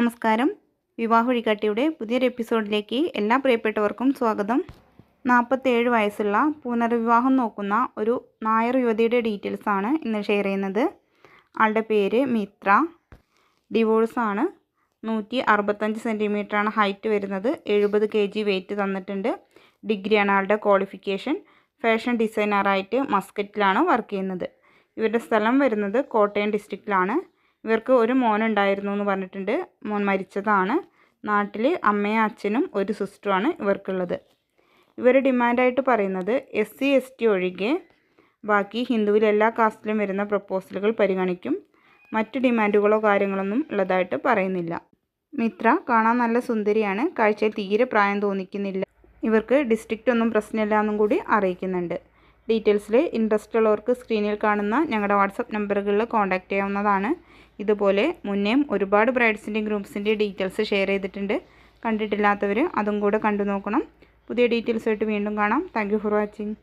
നമസ്കാരം. വിവാഹ വഴികാട്ടിയുടെ പുതിയൊരു എപ്പിസോഡിലേക്ക് എല്ലാ പ്രിയപ്പെട്ടവർക്കും സ്വാഗതം. നാൽപ്പത്തേഴ് വയസ്സുള്ള പുനർവിവാഹം നോക്കുന്ന ഒരു നായർ യുവതിയുടെ ഡീറ്റെയിൽസ് ആണ് ഇന്ന് ഷെയർ ചെയ്യുന്നത്. ആളുടെ പേര് മിത്ര. ഡിവോഴ്സാണ് നൂറ്റി അറുപത്തഞ്ച് സെന്റിമീറ്ററാണ് ഹൈറ്റ് വരുന്നത്. എഴുപത് കെ ജി വെയിറ്റ് തന്നിട്ടുണ്ട് ഡിഗ്രിയാണ് ആളുടെ ക്വാളിഫിക്കേഷൻ ഫാഷൻ ഡിസൈനറായിട്ട് മസ്കറ്റിലാണ് വർക്ക് ചെയ്യുന്നത്. ഇവരുടെ സ്ഥലം വരുന്നത് കോട്ടയം ഡിസ്ട്രിക്റ്റിലാണ് ഇവർക്ക് ഒരു മോൻ ഉണ്ടായിരുന്നു എന്ന് പറഞ്ഞിട്ടുണ്ട്. മോൻ മരിച്ചതാണ്. നാട്ടിൽ അമ്മയും അച്ഛനും ഒരു സിസ്റ്ററുമാണ് ഇവർക്കുള്ളത്. ഇവർ ഡിമാൻഡായിട്ട് പറയുന്നത് എസ് സി എസ് ടി ഒഴികെ ബാക്കി ഹിന്ദുവിൽ എല്ലാ കാസ്റ്റിലും വരുന്ന പ്രപ്പോസലുകൾ പരിഗണിക്കും. മറ്റ് ഡിമാൻഡുകളോ കാര്യങ്ങളൊന്നും ഉള്ളതായിട്ട് പറയുന്നില്ല. മിത്ര കാണാൻ നല്ല സുന്ദരിയാണ്. കാഴ്ചയിൽ തീരെ പ്രായം തോന്നിക്കുന്നില്ല. ഇവർക്ക് ഡിസ്ട്രിക്റ്റ് ഒന്നും പ്രശ്നമില്ല എന്നും കൂടി അറിയിക്കുന്നുണ്ട്. ഡീറ്റെയിൽസിൽ ഇൻട്രസ്റ്റ് ഉള്ളവർക്ക് സ്ക്രീനിൽ കാണുന്ന ഞങ്ങളുടെ വാട്സപ്പ് നമ്പറുകളിൽ കോൺടാക്റ്റ് ചെയ്യാവുന്നതാണ്. ഇതുപോലെ മുന്നേയും ഒരുപാട് ബ്രൈഡ്സിന്റെയും ഗ്രൂപ്പ്സിന്റെയും ഡീറ്റെയിൽസ് ഷെയർ ചെയ്തിട്ടുണ്ട്. കണ്ടിട്ടില്ലാത്തവർ അതും കൂടെ കണ്ടു നോക്കണം. പുതിയ ഡീറ്റെയിൽസായിട്ട് വീണ്ടും കാണാം. Thank for watching